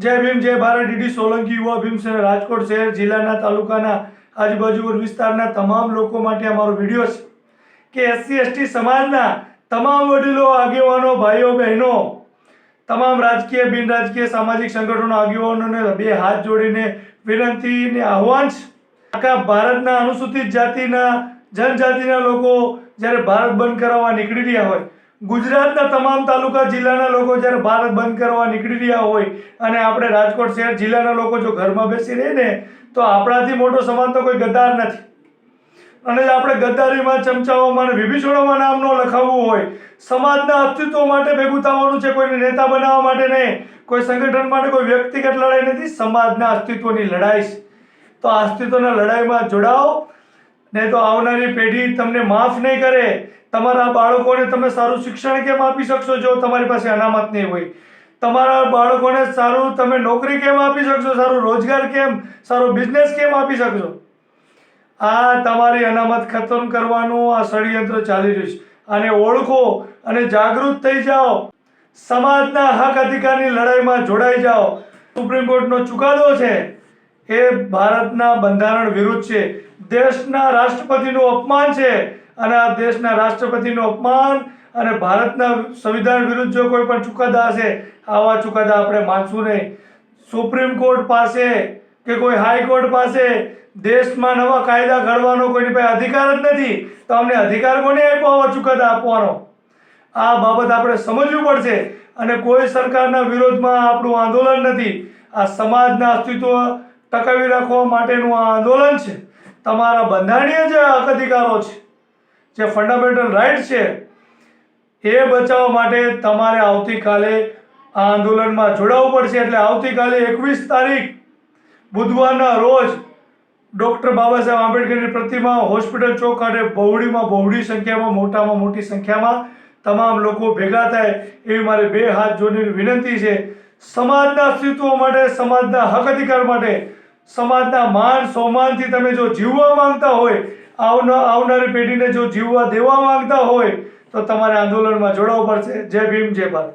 જય ભીમ, જય ભારત. ડીડી સોલંકી યુવા ભીમસેન રાજકોટ શહેર, જિલ્લાના તાલુકાના આજુબાજુ વિસ્તારના તમામ લોકો માટે અમારો વીડિયો છે કે એસસી, એસટી સમાજના તમામ વડીલો, આગેવાનો, ભાઈઓ, બહેનો, તમામ રાજકીય, બિન રાજકીય, સામાજિક સંગઠનો, આગેવાનોને બે હાથ જોડીને વિનંતીને આહવાન છે. આખા ભારતના અનુસૂચિત જાતિના, જનજાતિના લોકો જ્યારે ભારત બંધ કરાવવા નીકળી રહ્યા હોય ગુજરાતના તમામ તાલુકા જિલ્લાના લોકો જ્યારે ભારત બંધ કરવા નીકળી રહ્યા હોય અને આપણે રાજકોટ શહેર જિલ્લાના લોકો જો ઘરમાં બેસી રહીએ ને, તો આપણાથી મોટો સમાજ તો કોઈ ગદ્દાર નથી. અને આપણે ગદ્દારીમાં, ચમચાઓમાં અને વિભીષણોમાં નામ ન લખાવવું હોય, સમાજના અસ્તિત્વ માટે ભેગું થવાનું છે, કોઈને નેતા બનાવવા માટે નહીં, કોઈ સંગઠન માટે, કોઈ વ્યક્તિગત લડાઈ નથી, સમાજના અસ્તિત્વની લડાઈ છે. તો આ અસ્તિત્વના લડાઈમાં જોડાઓ નહીં તો આવનારી પેઢી તમને માફ નહીં કરે. તમારા બાળકોને તમે સારું શિક્ષણ કેમ આપી શકશો જો તમારી પાસે અનામત નહીં હોય? તમારા બાળકોને સારું તમે નોકરી કેમ આપી શકશો? સારું રોજગાર કેમ? સારો બિઝનેસ કેમ આપી શકશો? આ તમારી અનામત ખતમ કરવાનું આ ષડયંત્ર ચાલી રહ્યું છે. આને ઓળખો અને જાગૃત થઈ જાઓ. સમાજના હક અધિકારની લડાઈમાં જોડાઈ જાઓ. સુપ્રીમ કોર્ટનો ચુકાદો છે. એ ભારતના બંધારણ વિરુદ્ધ છે. દેશના રાષ્ટ્રપતિનું અપમાન છે. અને આ દેશના રાષ્ટ્રપતિનું અપમાન અને ભારતના સંવિધાન વિરુદ્ધ જો કોઈ પણ ચુકાદા હશે, આવા ચુકાદા આપણે માનશું નહીં. સુપ્રીમ કોર્ટ પાસે કે કોઈ હાઈકોર્ટ પાસે દેશમાં નવા કાયદા ઘડવાનો કોઈની પાસે અધિકાર જ નથી, તો અમને અધિકાર કોને આપ્યો આવા ચુકાદા આપવાનો? આ બાબત આપણે સમજવું પડશે. અને કોઈ સરકારના વિરોધમાં આપણું આંદોલન નથી. આ સમાજના અસ્તિત્વ ટકાવી રાખવા માટેનું આ આંદોલન છે. તમારા બંધારણીય જે હક અધિકારો છે, જે ફંડામેન્ટલ રાઇટ છે, એ બચાવવા માટે તમારે આવતીકાલે આ આંદોલનમાં જોડાવવું પડશે. એટલે આવતીકાલે એકવીસ તારીખ, બુધવારના રોજ ડૉક્ટર બાબા સાહેબ આંબેડકરની પ્રતિમા હોસ્પિટલ ચોક ખાતે બહોળીમાં બહોળી સંખ્યામાં, મોટામાં મોટી સંખ્યામાં તમામ લોકો ભેગા થાય એવી મારે બે હાથ જોડીને વિનંતી છે. સમાજના અસ્તિત્વ માટે, સમાજના હક અધિકાર માટે સમાજના માન સન્માનથી તમે જો જીવવા માંગતા હોય, આવના, આવનારી પેઢીને જો જીવવા દેવા માંગતા હોય, તો તમારે આંદોલનમાં જોડાવવું પડશે. જય ભીમ, જય ભારત.